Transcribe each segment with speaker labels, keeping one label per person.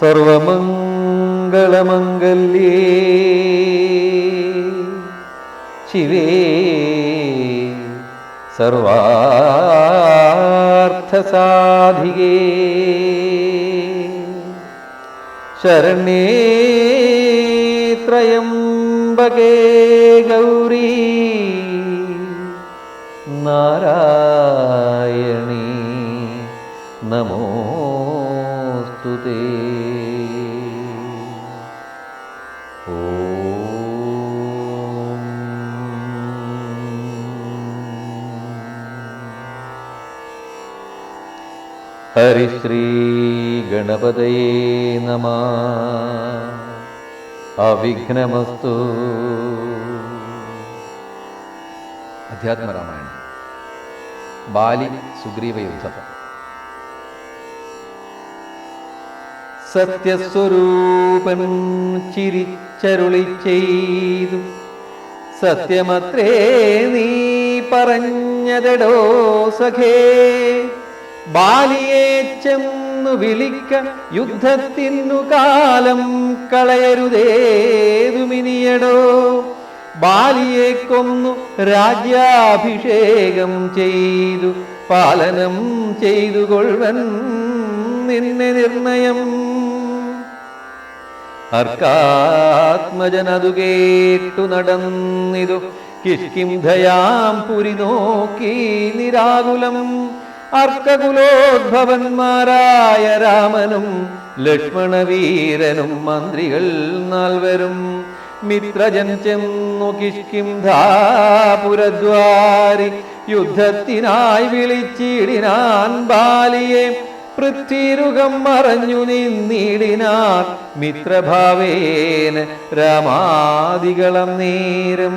Speaker 1: സർവമംഗളമംഗല്യേ. ശിവേ സർവാർത്ഥസാധികേ. ശരണേ ത്രയംബകേ നാരായണീ നമോസ്തു തേ ഓം. ഹരിശ്രീ ഗണപതയേ നമ അവിഘ്നമസ്തു.
Speaker 2: അധ്യാത്മരാമായണം. ബാലി സുഗ്രീവ യുദ്ധം.
Speaker 1: സത്യസ്വരൂപൻ ചിരിച്ചരുളി ചെയ്തു. സത്യമത്രേ നീ പറഞ്ഞതെടോ സഖേ. ബാലിയെ ചെന്നു വിളിക്ക യുദ്ധത്തിനു കാലം കളയരുതേതുമിനിയടോ? ബാലിയെ കൊന്നു രാജ്യാഭിഷേകം ചെയ്തു പാലനം ചെയ്തു കൊള്ളുവൻ നിന്നെ നിർണയം. അർക്കാത്മജനതു കേട്ടു നടന്നിതു കിഷ്കിംധയാം പുരി നോക്കി നിരാകുലം. അർക്കകുലോദ്ഭവന്മാരായ രാമനും ലക്ഷ്മണവീരനും മന്ത്രികൾ നാൽവരും മിത്രജൻ ചെന്നു കിഷ്കിംധാപുരദ്വാരി യുദ്ധത്തിനായി വിളിച്ചിടിനാൻ ബാലിയെ പൃഥ്വിരുഗം മറഞ്ഞു നിന്നിടിനാർ മിത്രഭാവേന രാമാദികളം നേരം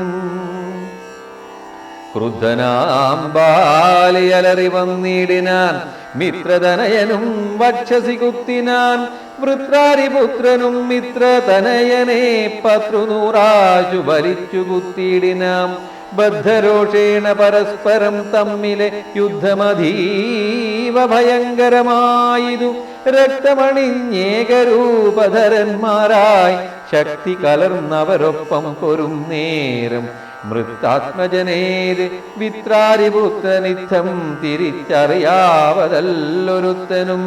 Speaker 1: ക്രുദ്ധനാം ബാലിയലറി വന്നിടിനാൻ മിത്രതനയനും വക്ഷസി കുത്തിനാൻ വൃത്രാരിപുത്രനും മിത്രതനയനെ പത്രുനൂറാശു വലിച്ചു കുത്തിയിടിനാം ബദ്ധരോഷേണ പരസ്പരം തമ്മിലെ യുദ്ധമധീവ ഭയങ്കരമായിതു. രക്തമണിഞ്ഞേകരൂപധരന്മാരായി ശക്തി കലർന്നവരൊപ്പം പൊരും നേരം മൃത്താത്മജനേത് വിത്രാരിപുത്രനിത്തം തിരിച്ചറിയാവതല്ലൊരുത്തനും.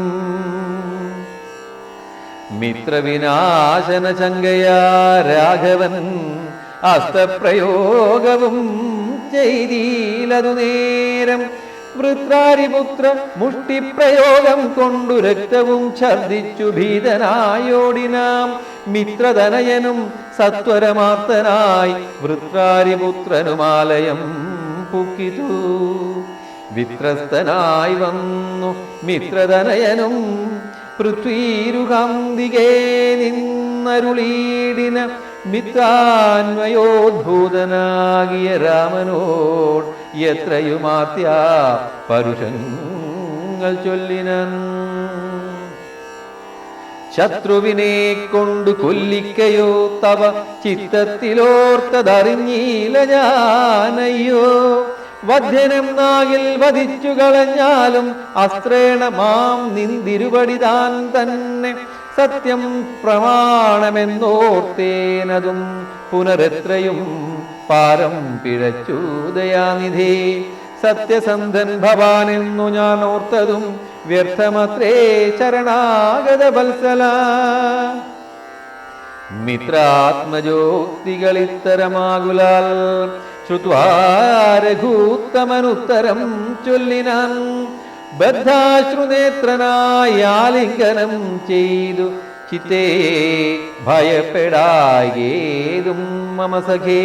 Speaker 1: മിത്രവിനാശനശങ്കയാ രാഘവൻ അസ്തപ്രയോഗവും ചെയ്തീലതു നേരം വൃത്രാരിപുത്ര മുഷ്ടിപ്രയോഗം കൊണ്ടു രക്തവും ഛർദിച്ചു ഭീതനായോടിനാം. മിത്രതനയനും സത്വരമാർത്തനായി വൃത്രാരിപുത്രനുമാലയം പുക്കിതു. വിത്രസ്തനായി വന്നു മിത്രതനയനും പൃഥ്വീരുകാന്തികേ നിന്നരുളീടിന മിത്രാന്വയോദ്ഭൂതനാകിയ രാമനോട് എത്രയുമാത്യ പരുഷങ്ങൾ ചൊല്ലിനൻ. ശത്രുവിനെ കൊണ്ടു കൊല്ലിക്കയോ തവ ചിത്തത്തിലോർത്തതറിഞ്ഞീല ഞാനയ്യോ? വധ്യനം നാകിൽ വധിച്ചു കളഞ്ഞാലും അസ്ത്രേണ മാം നിന്തിരുപടി താൻ തന്നെ സത്യം പ്രമാണമെന്നോർത്തേനതും പുനരെത്രയും പാരം പിഴച്ചു സത്യസന്ധൻ ഭവാനെന്നു ഞാൻ ഓർത്തതും വ്യർത്ഥമത്രേ ശരണാഗത വത്സല. മിത്രാത്മജോക്തികളിത്തരമാകുലാൽ ശ്രുത്വാരഘൂത്തമനുത്തരം ചൊല്ലിനാൻ ബദ്ധാശ്രുനേത്രനായാലിംഗനം ചെയ്തു ചിത്തേ ഭയപ്പെടായേതും മമ സഖേ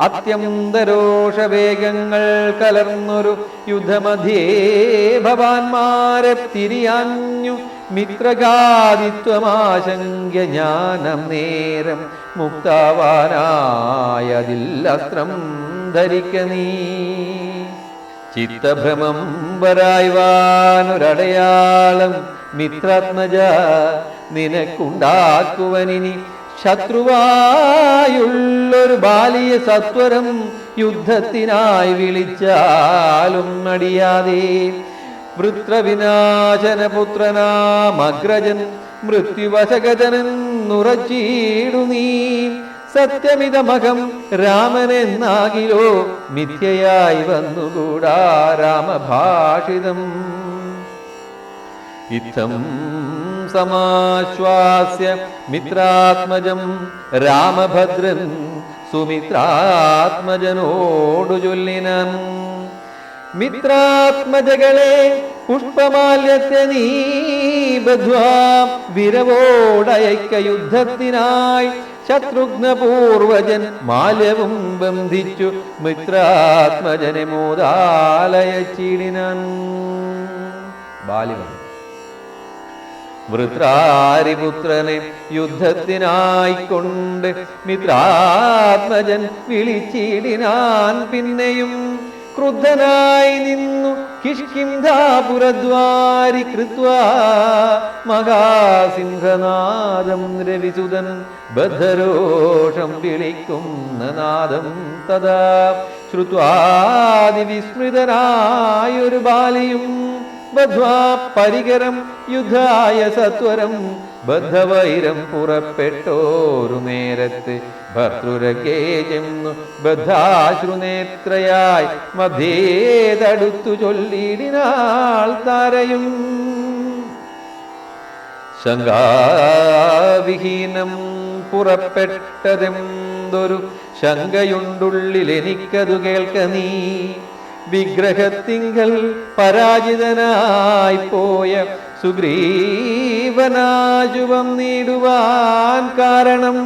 Speaker 1: അത്യന്തരോഷവേഗങ്ങൾ കലർന്നൊരു യുദ്ധമധ്യേ ഭവാന്മാരെ തിരിയാഞ്ഞു. മിത്രഗാദിത്വമാശങ്ക ജ്ഞാനം നേരം മുക്താവാനായതില്ലസ്ത്രം ധരിക്ക നീ. ചിത്തഭ്രമം വരായ്വാനൊരടയാളം മിത്രാത്മജ നിനക്കുണ്ടാക്കുവനിനി. ശത്രുവായുള്ളൊരു ബാലിയ സത്വരം യുദ്ധത്തിനായി വിളിച്ചാലും അടിയാതെ വൃത്രവിനാശന പുത്രനാമഗ്രജൻ മൃത്യുവശഗജനെന്നുറച്ചീടു നീ. സത്യമിതമകം രാമനെന്നാകിലോ മിഥ്യയായി വന്നുകൂടാ രാമഭാഷിതം. ഇത്തം സമാശ്വാസ്യ മിത്രാത്മജം രാമഭദ്രൻ സുമിത്രാത്മജനോടു ചൊല്ലിനം മിത്രാത്മജകളെ പുഷ്പമാല്യത്തെ നീ ബധ്വാം വിരവോടയക്ക യുദ്ധത്തിനായി ശത്രുഘ്നപൂർവജൻ മാലവും ബന്ധിച്ചു മിത്രാത്മജനെ മോദാലയ ചീടിനൻ ബാലിവൻ വൃത്രാരിപുത്രനെ യുദ്ധത്തിനായിക്കൊണ്ട് മിത്രാത്മജൻ വിളിച്ചിടിനാൻ പിന്നെയും ക്രുദ്ധനായി നിന്നു കിഷ്കിന്ധാപുരദ്വാരി കൃത്വാ മഹാസിംഹനാദം രവിസുതൻ ബദ്ധരോഷം വിളിക്കുന്ന നാദം തഥാ ശ്രുത്വാദിവിസ്മൃതനായൊരു ബാലിയും പരികരം യുദ്ധായ സത്വരം. ബദ്ധവൈരം പുറപ്പെട്ടോരു നേരത്ത് ഭർത്തൃരകേ ചെന്നു ബദ്ധാശ്രുനേത്രയായി മധ്യേതടുത്തു ചൊല്ലിടിനാൾ താരയും. ശങ്കാവിഹീനം പുറപ്പെട്ടതെന്തൊരു ശങ്കയുണ്ടുള്ളിൽ എനിക്കതു കേൾക്ക നീ. വിഗ്രഹത്തിങ്കൽ പരാജിതനായി പോയ സുഗ്രീവനാജുവം നീടുവാൻ കാരണം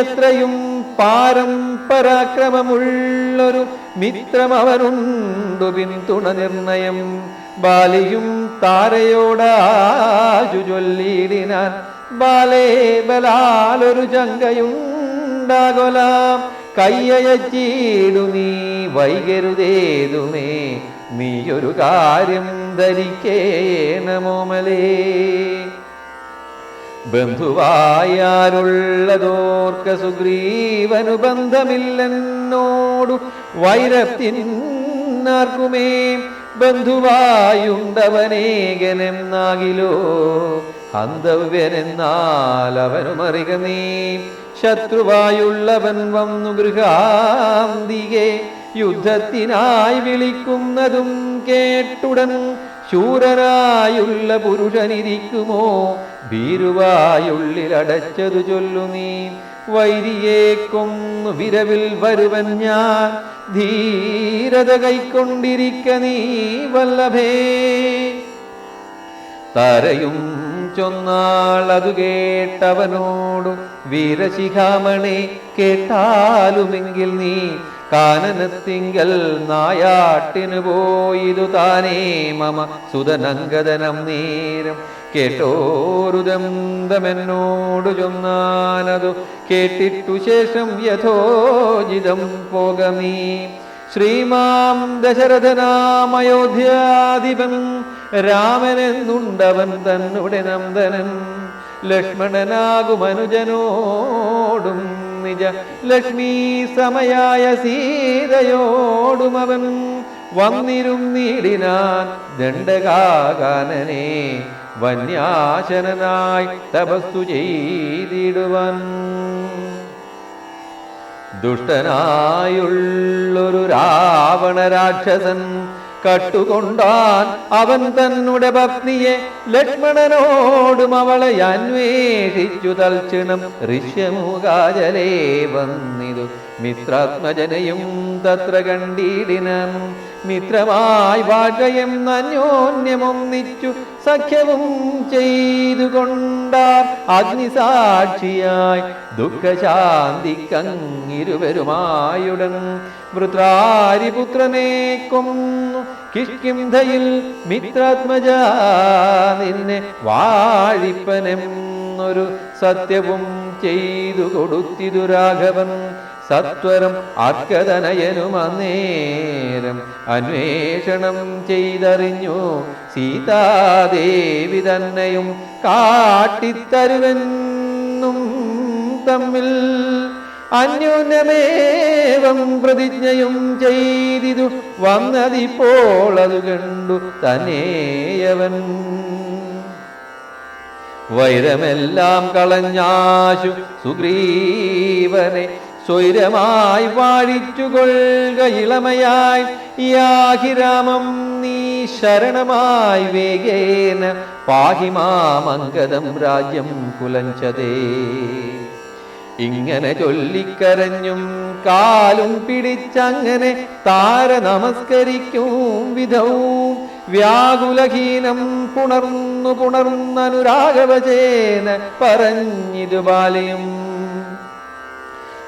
Speaker 1: എത്രയും പാരം പരാക്രമമുള്ളൊരു മിത്രം അവനുണ്ടു പിന്തുണ നിർണയം. ബാലിയും താരയോടാജു ചൊല്ലിയിടിനാൻ ബാലേ ബലാലൊരു ചങ്കയുണ്ടാകൊലാം. കയ്യയച്ചീടു നീ വൈകരുതേതുമേ നീയൊരു കാര്യം ധരിക്കേണമോമലേ ബന്ധുവായാലുള്ളതോർക്ക സുഗ്രീവനു ബന്ധമില്ലെന്നോടു വൈരത്തിനാർക്കുമേ ബന്ധുവായുണ്ടവനേകനെന്നാകിലോ അന്തവ്യനെന്നാൽ അവനുമറിക നീ ശത്രുവായുള്ളവൻ വന്നു ഗൃഹാന്തികെ യുദ്ധത്തിനായി വിളിക്കുന്നതും കേട്ടുടൻ ശൂരനായുള്ള പുരുഷനിരിക്കുമോ? ഭീരുവായുള്ളിലടച്ചതു ചൊല്ലു നീ. വൈരിയെ കൊന്നു വിരവിൽ വരുവൻ ഞാൻ. ധീരത കൈക്കൊണ്ടിരിക്ക നീ വല്ലഭേ. തരയും ചൊന്നാൾ അതു കേട്ടവനോടു വീരശിഖാമണി കേട്ടാലുമെങ്കിൽ നീ കാനനത്തിങ്കൽ നായാട്ടിനു പോയിതു താനേ മമ സുതനങ്കതനം നേരം കേട്ടോരുദന്തമെന്നോടു ചൊന്നാനതു കേട്ടിട്ടു ശേഷം യഥോജിതം പോകമീ ശ്രീമാം ദശരഥനാമയോധ്യാധിപൻ രാമനെന്നുണ്ടവൻ തന്നുടെ നന്ദനൻ ലക്ഷ്മണനാകുമനുജനോടും നിജ ലക്ഷ്മി സമയായ സീതയോടും അവൻ വന്നിരുന്നിടിനാൻ ദണ്ഡകാകാനനെ വന്യാശനായി തപസ്സു ചെയ്തിടുവൻ. ദുഷ്ടനായുള്ളൊരു രാവണ രാക്ഷസൻ കട്ടുകൊണ്ടാൻ അവൻ തന്നുടെ പത്നിയെ ലക്ഷ്മണനോടും അവളെ അന്വേഷിച്ചു തൽക്ഷണം ഋഷ്യമുഖാജലേ വന്നിതു. മിത്രാത്മജനയും തത്ര കണ്ടിടിനം. മിത്രമായി വാഴയും നന്യോന്യമൊന്നിച്ചു സഖ്യവും ചെയ്തു കൊണ്ടാർ അഗ്നിസാക്ഷിയായി ദുഃഖശാന്തിക്കങ്ങിരുവരുമായുടൻ വൃത്രാരിപുത്രനെ കൊന്നു കിഷ്കിന്ധയിൽ മിത്രാത്മജ നിന്നെ വാഴിപ്പനെന്നൊരു സത്യവും ചെയ്തു കൊടുത്തിതു രാഘവൻ. സത്വരം അർക്കതനയനും അന്നേരം അന്വേഷണം ചെയ്തറിഞ്ഞു. സീതാദേവി തന്നെയും കാട്ടിത്തരുവെന്നും തമ്മിൽ അന്യോന്യമേവം പ്രതിജ്ഞയും ചെയ്തിതു. വന്നതിപ്പോൾ അത് കണ്ടു തനേയവൻ വൈരമെല്ലാം കളഞ്ഞാശു സുഗ്രീവനെ. സ്വൈരമായി വാഴിച്ചുകൊള്ളുക ഇളമയായി. യാഹിരാമം നീ ശരണമായി വേഗേന. പാഹിമാമംഗതം രാജ്യം കുലഞ്ചതേ. ഇങ്ങനെ ചൊല്ലിക്കരഞ്ഞും കാലും പിടിച്ചങ്ങനെ താര നമസ്കരിക്കും വിധവും. വ്യാകുലഹീനം പുണർന്നു പുണർന്നനുരാഗവചേന പറഞ്ഞിതു ബാലയും.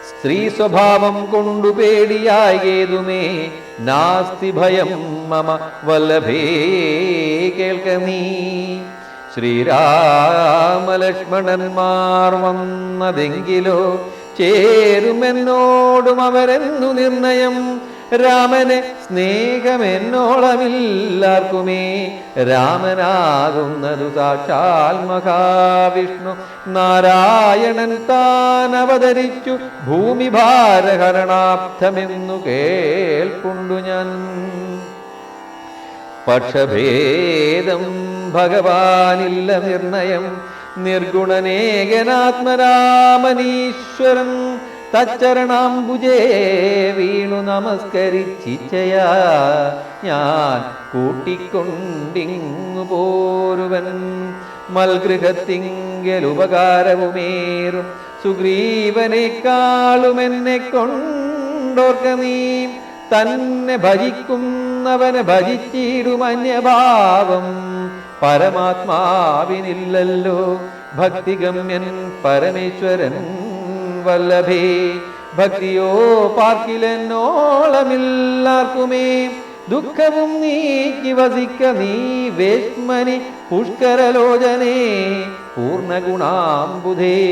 Speaker 1: സ്ത്രീ സ്വഭാവം കൊണ്ടു പേടിയായേതുമേ നാസ്തി ഭയം മമ വല്ലഭേ കേൾക്ക നീ. ശ്രീരാമലക്ഷ്മണന്മാർ വന്നതെങ്കിലോ ചേരുമെന്നോടും അവരെന്നു നിർണയം. രാമനെ സ്നേഹമെന്നോളമില്ലാർക്കുമേ. രാമനാകുന്നതു സാക്ഷാൽ മഹാവിഷ്ണു. നാരായണൻ താൻ അവതരിച്ചു ഭൂമി ഭാരഹരണാർത്ഥമെന്നു കേൾക്കുണ്ടു ഞാൻ. പക്ഷഭേദം ഭഗവാനില്ല നിർണയം നിർഗുണനേകനാത്മരാമനീശ്വരൻ തച്ചരണാംബുജേ വീണു നമസ്കരിച്ചിച്ചയാ. ഞാൻ കൂട്ടിക്കൊണ്ടിങ്ങു പോരുവൻ മൽഗൃഹത്തിങ്കലുപകാരവുമേറും. സുഗ്രീവനേക്കാളും എന്നെ കൊണ്ടോർക്ക നീ. തന്നെ ഭജിക്കുന്നവനെ ഭജിച്ചിടും അന്യഭാവം പരമാത്മാവിനില്ലല്ലോ. ഭക്തിഗമ്യൻ പരമേശ്വരൻ വല്ലഭേ. ഭക്തിയോ പാർക്കിലെന്നോളമില്ലാർക്കുമേ. ദുഃഖവും നീക്കി വസിക്ക നീ വേഷ്മനി പുഷ്കരലോചനേ. പൂർണഗുണാംബുധേ.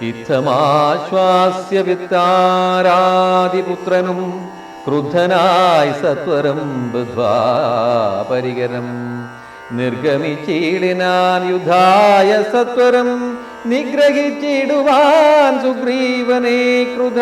Speaker 1: ഇത്തമാശ്വാസ്യ വിത്താരാതിപുത്രനും ക്രുദ്ധനായി സത്വരം ബുധ്വാപരികരം നിർഗമിച്ചിടിനാൻ യുദ്ധായ സത്വരം നിഗ്രഹിച്ചിടുവാൻ സുഗ്രീവനെ ക്രുധ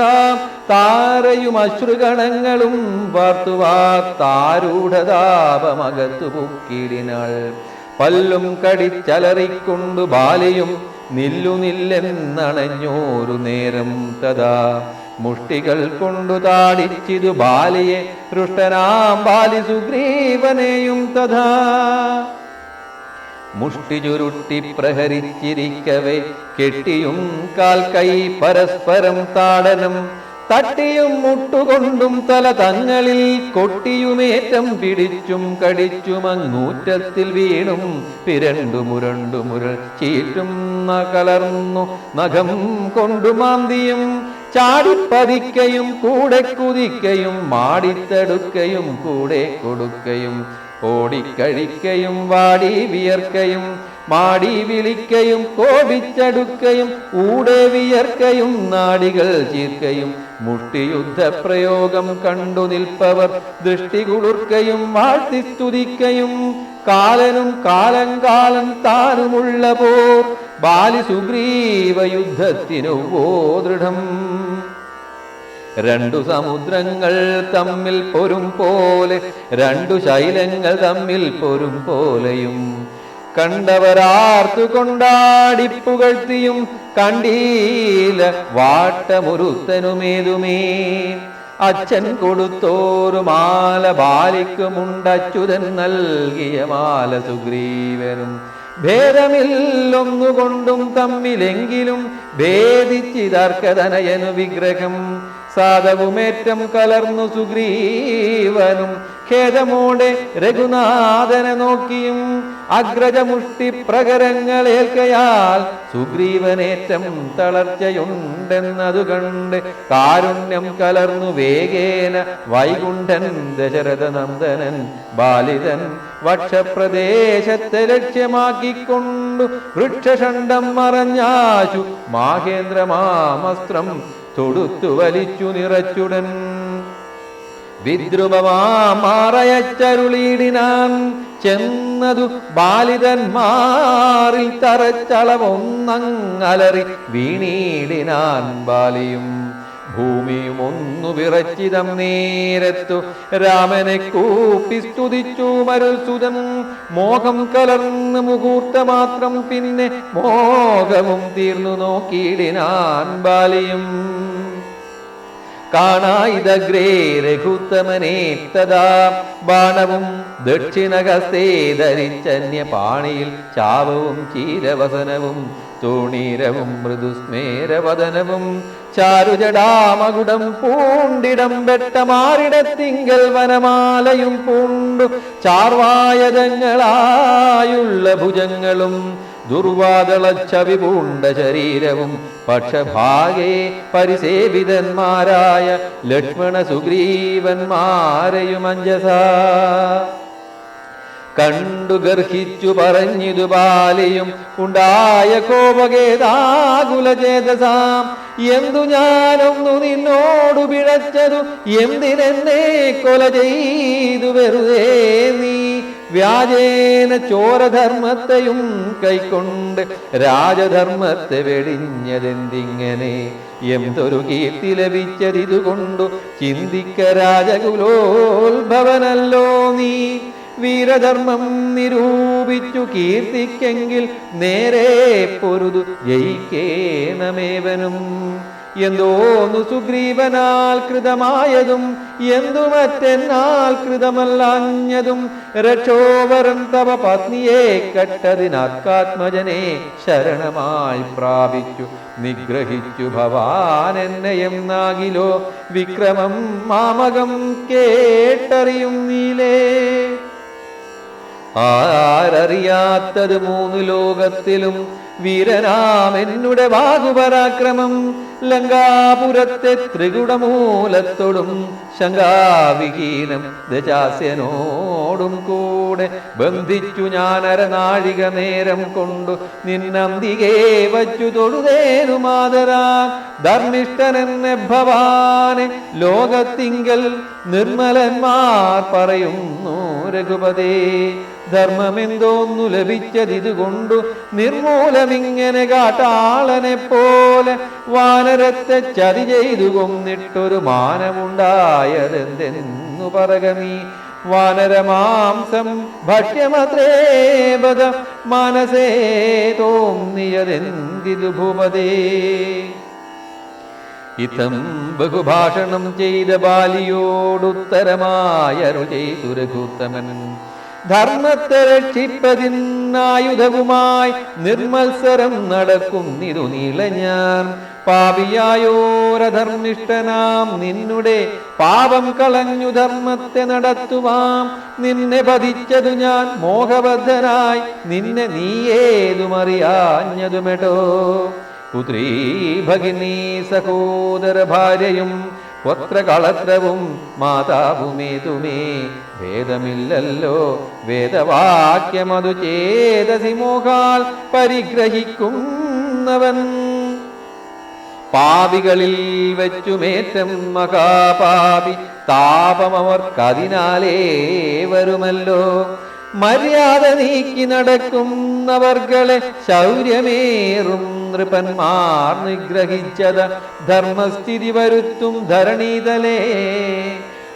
Speaker 1: താരയും അശ്രുഗണങ്ങളും വാർത്തുവാ താരൂഢതാപമകത്തു പൊക്കിടിനാൾ. പല്ലും കടിച്ചലറിക്കൊണ്ടു ബാലയും നില്ലു നില്ലെന്നണഞ്ഞോരു നേരം തഥാ. മുഷ്ടികൾ കൊണ്ടു താടിച്ചിതു ബാലിയെ. ഹൃഷ്ടനാം ബാലി സുഗ്രീവനെയും തഥാ. മുഷ്ടി ചുരുട്ടി പ്രഹരിച്ചിരിക്കവേ. കെട്ടിയും കാൽ കൈ പരസ്പരം താടനം. തട്ടിയും മുട്ടുകൊണ്ടും തല തങ്ങളിൽ കൊട്ടിയുമേറ്റം പിടിച്ചും കടിച്ചും അങ്ങൂറ്റത്തിൽ വീണും. പിരണ്ടു മുരണ്ടു മുരൾ ചീറ്റും കലർന്നു നഖം കൊണ്ടു മാന്തിയും ചാടിപ്പതിക്കയും കൂടെ കുതിക്കയും മാടിത്തെടുക്കയും കൂടെ കൊടുക്കയും ഓടിക്കഴിക്കയും വാടി വിയർക്കയും മാടി വിളിക്കയും കോപിച്ചടുക്കയും ഊടെ വിയർക്കയും നാടികൾ ചീർക്കയും മുട്ടിയുദ്ധ പ്രയോഗം കണ്ടു നിൽപ്പവർ ദൃഷ്ടി കുളിർക്കയും വാഴ്ത്തി സ്തുതിക്കയും കാലനും കാലം കാലം താനുമുള്ള പോർ ബാലി സുഗ്രീവ യുദ്ധത്തിനു ദൃഢം രണ്ടു സമുദ്രങ്ങൾ തമ്മിൽ പൊരും പോലെ രണ്ടു ശൈലങ്ങൾ തമ്മിൽ പൊരും പോലെയും. കണ്ടവരാർത്തു കൊണ്ടാടിപ്പുകഴ്ത്തിയും കണ്ടീല വാട്ടമൊരുത്തനുമേതുമേ. അച്ഛൻ കൊടുത്തോരു മാല ബാലിക്കുമുണ്ടച്യുതൻ നൽകിയ മാല സുഗ്രീവനും ഭേദമില്ലൊന്നുകൊണ്ടും തമ്മിലെങ്കിലും ഭേദിച്ചിതർക്കതനയനു വിഗ്രഹം. സാധവുമേറ്റം കലർന്നു സുഗ്രീവനും ഖേദമോടെ രഘുനാഥനെ നോക്കിയും അഗ്രജമുഷ്ടി പ്രകരങ്ങളേൽക്കയാൽ സുഗ്രീവനേറ്റം തളർച്ചയുണ്ടെന്നതു കണ്ട് കാരുണ്യം കലർന്നു വേഗേന വൈകുണ്ഠൻ ദശരഥ നന്ദനൻ ബാലിതൻ വക്ഷപ്രദേശത്തെ ലക്ഷ്യമാക്കിക്കൊണ്ടു വൃക്ഷഷണ്ഡം മറഞ്ഞാശു മാഹേന്ദ്രമാമസ്ത്രം തൊടുത്തു വലിച്ചു നിറച്ചുടൻ. വിദ്രുമമാറയച്ചരുളീടിനാൻ ചെന്നതു ബാലിതന്മാറിൽ തറച്ചളവൊന്നങ്ങലറി വീണീടിനാൻ ബാലിയും ഭൂമിയും ഒന്നു വിറച്ചിതം നേരത്തു രാമനെ കൂപ്പി സ്തുതിച്ചു മരുസുതൻ മോഹം കലർന്ന് മുഹൂർത്ത മാത്രം പിന്നെ മോഹവും തീർന്നു നോക്കിയിടിനാൻ ബാലിയും. കാണായിതഗ്രേ രഘുത്തമനേത്തതാ. ബാണവും ദക്ഷിണഹസ്തേ ധരിച്ചന്യ പാണിയിൽ ചാവവും ചീരവസനവും തൂണീരവും മൃദുസ്മേരവദനവും. ചാരുജടാമകുടം പൂണ്ടിടം വെട്ടമാറിടത്തിങ്കൽ വനമാലയും പൂണ്ടു. ചാർവായതങ്ങളായുള്ള ഭുജങ്ങളും ദുർവാദളച്ചവി പൂണ്ട ശരീരവും പക്ഷഭാഗേ പരിസേവിതന്മാരായ ലക്ഷ്മണ സുഗ്രീവന്മാരെയും അഞ്ജസ. കണ്ടു ഗർഹിച്ചു പറഞ്ഞിതു ബാലിയും ഉണ്ടായ കോപകേതാകുലചേതസാം എന്തു ഞാനൊന്നു നിന്നോടു പിഴച്ചതു എന്തിനെന്നെ കൊല ചെയ്തു വെറുതെ നീ? വ്യാജേന ചോരധർമ്മത്തെയും കൈക്കൊണ്ട് രാജധർമ്മത്തെ വെടിഞ്ഞതെന്തിങ്ങനെ? എന്തൊരു കീർത്തി ലഭിച്ചതിതുകൊണ്ടു ചിന്തിക്ക രാജകുലോത്ഭവനല്ലോ നീ. വീരധർമ്മം നിരൂപിച്ചു കീർത്തിക്കെങ്കിൽ നേരെ പൊരുതു ജയിക്കേണമേവനും. എന്തോന്നു സുഗ്രീവനാൽ കൃതമായതും എന്തു മറ്റെന്നാൽ കൃതമല്ലാഞ്ഞതും രക്ഷോവരൻ തവ പത്നിയെ കെട്ടതിനാത്മജനെ ശരണമായി പ്രാപിച്ചു. നിഗ്രഹിച്ചു ഭവാൻ എന്നയം നാകിലോ വിക്രമം മാമകം കേട്ടറിയും നീലേ. ആരറിയാത്തത് മൂന്ന് ലോകത്തിലും വീരനാം എന്നുടെ ലങ്കാപുരത്തെ ത്രികുടമൂലത്തോടും ശങ്കാവിഹീനം ദശാസ്യനോടും കൂടെ ബന്ധിച്ചു ഞാൻ അരനാഴിക നേരം കൊണ്ടു നിന്നന്തികേ വച്ചു തൊഴുതേനു മാതരാ. ധർമ്മിഷ്ഠനെന്നെ ഭവാനെ ലോകത്തിങ്കൽ നിർമ്മലന്മാർ പറയുന്നു രഘുപതേ. ധർമ്മമെന്തോന്നു ലഭിച്ചതിതുകൊണ്ടു നിർമൂലമിങ്ങനെ കാട്ടാളനെ പോലെ വാനരത്തെ ചതി ചെയ്തു കൊന്നിട്ടൊരു മാനമുണ്ടായതെന്തെന്നു പറകമീ. വാനരമാംസം ഭക്ഷ്യമത്രേപത മനസേ തോന്നിയതെന്തിതു ഭൂപതേ ഇതം ബഹുഭാഷണം ചെയ്ത ബാലിയോടുത്തരമായരു ചെയ്തു ധർമ്മത്തെ രക്ഷിപ്പതിനായുധവുമായി നിർമത്സരം നടക്കുന്നിരു നീള ഞാൻ പാപിയായോരധർമ്മിഷ്ടനാം നിന്നുടെ പാപം കളഞ്ഞു ധർമ്മത്തെ നടത്തുവാം. നിന്നെ പതിച്ചതു ഞാൻ മോഹബദ്ധനായി നിന്നെ നീയേതുമറിയാഞ്ഞതുമെടോ. പുത്രീ ഭഗിനി സഹോദര ഭാര്യയും പുത്രകളത്രവും മാതാവുമേതുമേ. ഭേദമില്ലല്ലോ. വേദവാക്യമതു ചേതസിമോഹാൽ പരിഗ്രഹിക്കുന്നവൻ. പാപികളിൽ വെച്ചുമേറ്റം മഹാപാപി താപമവർക്കതിനാലേ വരുമല്ലോ. മര്യാദ നീക്കി നടക്കുന്നവർകളെ ശൗര്യമേറും നൃപന്മാർ നിഗ്രഹിച്ചത് ധർമ്മസ്ഥിതി വരുത്തും ധരണീതലേ.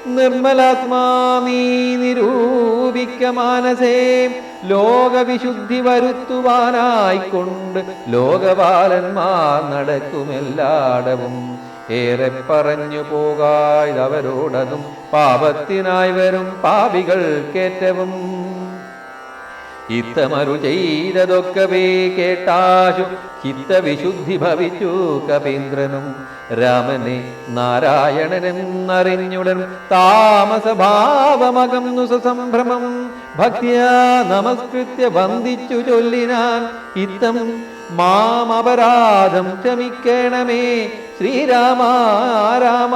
Speaker 1: നിർമ്മലാത്മാനീ നിരൂപിക്ക മാനസേ. ലോകവിശുദ്ധി വരുത്തുവാനായിക്കൊണ്ട് ലോകപാലന്മാർ നടക്കുമെല്ലാടവും. ഏറെ പറഞ്ഞു പോകായതവരോടതും പാപത്തിനായി വരും പാപികൾ കേറ്റവും ഇത്തമരു ചെയ്തതൊക്കവേ കേട്ടാശു ചിത്തവിശുദ്ധി ഭവിച്ചു കപീന്ദ്രനും. രാമനെ നാരായണനെന്നറിഞ്ഞുടൻ താമസഭാവമകന്നു സസംഭ്രമം. ഭക്തിയാ നമസ്കൃത്യ വന്ദിച്ചു ചൊല്ലിനാൻ ഇത്തം മാം അപരാധം ക്ഷമിക്കണമേ. ശ്രീരാമ രാമ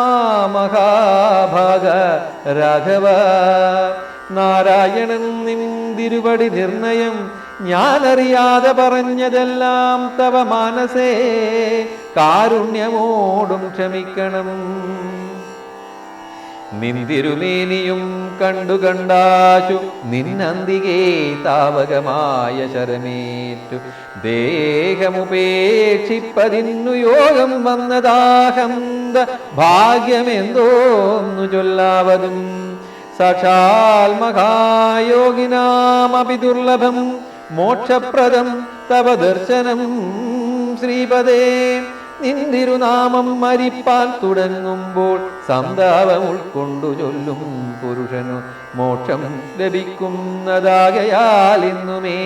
Speaker 1: മഹാഭാഗ രാഘവ. നാരായണൻ നിന്തിരുപടി നിർണയം ഞാനറിയാതെ പറഞ്ഞതെല്ലാം തവ മാനസേ. കാരുണ്യമോടും ക്ഷമിക്കണം. നിന്തിരുമേനിയും കണ്ടു കണ്ടാശു നിന്നന്തികേ താവകമായ ശരമേറ്റു. ദേഹമുപേക്ഷിപ്പതിന്നു യോഗം വന്നതാഹന്ത ഭാഗ്യമെന്തോന്നു ചൊല്ലാവതും. സാക്ഷാൽ മഹായോഗിനാമപി ദുർലഭം മോക്ഷപ്രദം തവ ദർശനം ശ്രീപദേ. നിന്തിരുനാമം മരിപ്പാൻ തുടങ്ങുമ്പോൾ സന്താപം ഉൾക്കൊണ്ടു ചൊല്ലും പുരുഷനു മോക്ഷം ലഭിക്കുന്നതാകയാൽ ഇന്നുമേ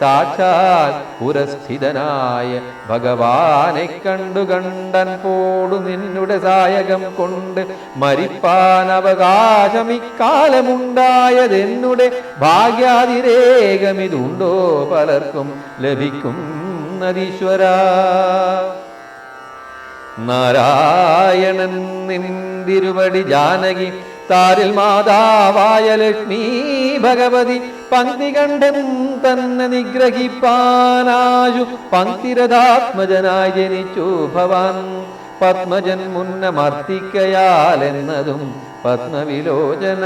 Speaker 1: സാക്ഷാൽ പുരസ്ഥിതനായ ഭഗവാനെ കണ്ടു കണ്ടൻ പോടു നിന്നുടെ സായകം കൊണ്ട് മരിപ്പാൻ അവകാശം ഇക്കാലമുണ്ടായതെന്നുടെ ഭാഗ്യാതിരേകമിതുണ്ടോ പലർക്കും ലഭിക്കുന്നതീശ്വര. നാരായണൻ നിന്തിരുവടി ജാനകി താരിൽ മാതാവായ ലക്ഷ്മി ഭഗവതി പങ്ക്തി കണ്ടൻ തന്നെ നിഗ്രഹിപ്പാനായു പങ്ക്തിരഥാത്മജനായി ജനിച്ചു ഭവാൻ. പത്മജൻ മുന്നമർത്തിക്കയാൽ എന്നതും പത്മവിലോചന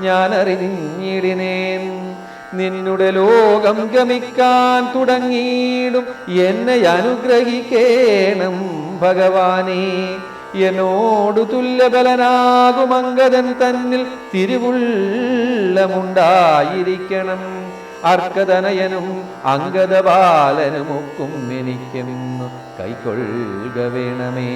Speaker 1: ഞാനറിഞ്ഞിടിനേൻ. നിന്നുടെ ലോകം ഗമിക്കാൻ തുടങ്ങിയിടും. എന്നെ അനുഗ്രഹിക്കേണം ഭഗവാനെ. എന്നോടു തുല്യബലനാകും തന്നിൽ തിരുവുള്ളമുണ്ടായിരിക്കണം. അർക്കതനയനും അങ്കദബാലനുമൊക്കും എനിക്കെന്നു കൈക്കൊള്ളുക വേണമേ.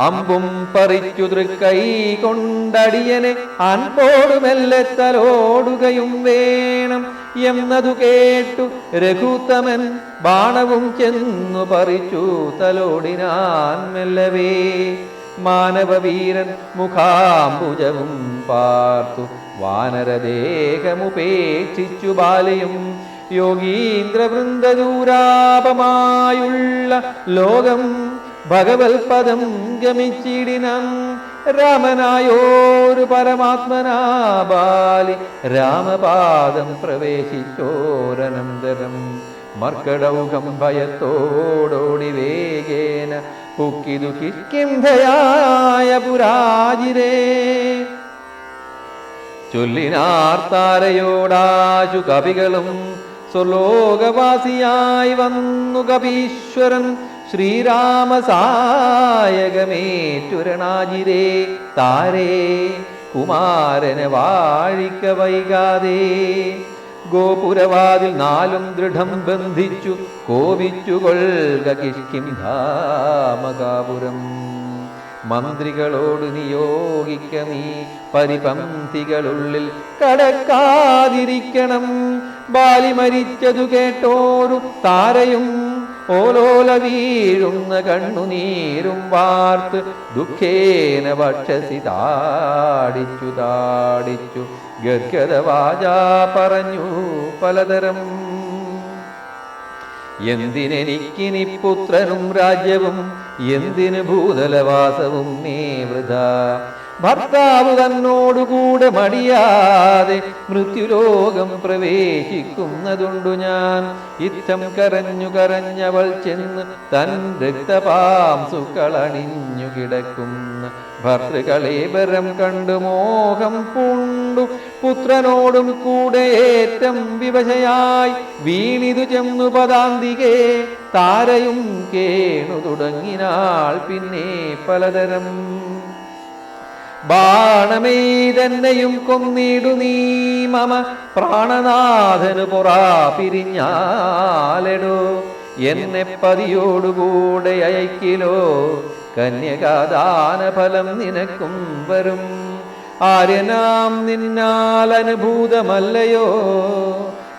Speaker 1: അമ്പും പറിച്ചു തൃക്കൈ കൊണ്ടടിയനെ അൻപോടുമെല്ലെ തലോടുകയും വേണം എന്നതു കേട്ടു രഘുത്തമൻ ബാണവും ചെന്നു പറിച്ചു തലോടിനാൻ മെല്ലവേ. മാനവവീരൻ മുഖാംബുജവും പാർത്തു വാനരദേഹമുപേക്ഷിച്ചു ബാലയും യോഗീന്ദ്രവൃന്ദദൂരാപമായുള്ള ലോകം ഭഗവത് പദം ഗമിച്ചിടിനം രാമനായോരു പരമാത്മനാ ബാലി. രാമപാദം പ്രവേശിച്ചോരനന്തരം മർക്കടൗകം ഭയത്തോടോടി വേഗേന പുക്കിതു കിഷ്കിന്ധയായ പുരാജിരേ. ചൊല്ലിനാർത്താരയോടാശു കവികളും സ്വലോകവാസിയായി വന്നു കപീശ്വരൻ. ശ്രീരാമസായകമേറ്റുരണാജിരേ താരേ കുമാരനെ വാഴിക്ക വൈകാതെ. ഗോപുരവാതിൽ നാലും ദൃഢം ബന്ധിച്ചു കോപിച്ചു കൊൽക കിഷ്കിന്ധാമകാപുരം മന്ത്രികളോട് നിയോഗിക്ക നീ പരിപന്തികളുള്ളിൽ കടക്കാതിരിക്കണം. ബാലി മരിച്ചതു കേട്ടോരു താരയും ഓലോല വീഴുന്ന കണ്ണുനീരും വാർത്ത് ദുഃഖേന വക്ഷസി താടിച്ചു താടിച്ചു ഗർഗത വാചാ പറഞ്ഞു പലതരം എന്തിനെനിക്കിനി പുത്രനും രാജ്യവും എന്തിന് ഭൂതലവാസവും നീ വൃത ഭർത്താവ് തന്നോടുകൂടെ മടിയാതെ മൃത്യുലോകം പ്രവേശിക്കുന്നതുണ്ടു ഞാൻ. ഇത്തം കരഞ്ഞു കരഞ്ഞവൾ ചെന്ന് തൻ രക്തപാംസുക്കളണിഞ്ഞു കിടക്കുന്ന ഭർത്തൃകളേബരം കണ്ടു മോഹം പൂണ്ടു. പുത്രനോടും കൂടെ ഏറ്റം വിവശയായി വീണിതു ചെന്നു പദാന്തികേ താരയും കേണു തുടങ്ങിനാൾ പിന്നെ പലതരം. ബാണമേ തന്നെയും കൊന്നിടു നീ മമ. പ്രാണനാഥനു പുറ പിരിഞ്ഞാലെടോ. എന്നെ പതിയോടുകൂടെ അയക്കിലോ. കന്യകാദാന ഫലം നിനക്കും വരും. ആര്യനാം നിന്നാൽ അനുഭൂതമല്ലയോ.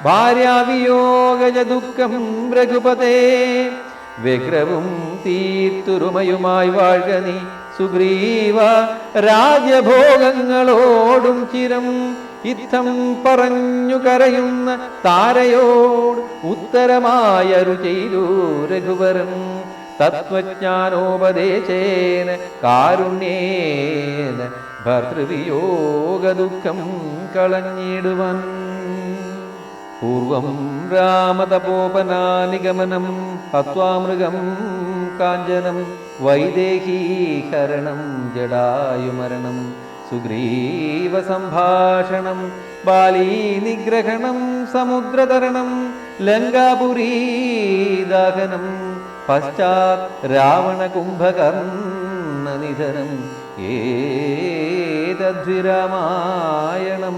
Speaker 1: ഭാര്യാവിയോഗജ ദുഃഖം രഘുപതേ. വിഗ്രവും തീർത്തുരുമയുമായി വാഴ നീ സുഗ്രീവ. രാജഭോഗങ്ങളോടും ചിരം ഇത്തം പറഞ്ഞു കരയുന്ന താരയോട് ഉത്തരമായരു ചെയ്തു രഘുവരൻ തത്വജ്ഞാനോപദേശേന കാരുണ്യേന ഭർതൃവിയോഗ ദുഃഖം കളഞ്ഞിടുവൻ. പൂർവം രാമതപോപനാനിഗമനം ഹത്വാമൃഗം കാഞ്ചനം വൈദേഹീഹരണം ജടായുമരണം സുഗ്രീവ സംഭാഷണം ബാലീ നിഗ്രഹണം സമുദ്രതരണം ലങ്കാപുരീദാഹനം പശ്ചാത് രാവണകുംഭകർണനിധനം ഏതദ്വിരാമായണം.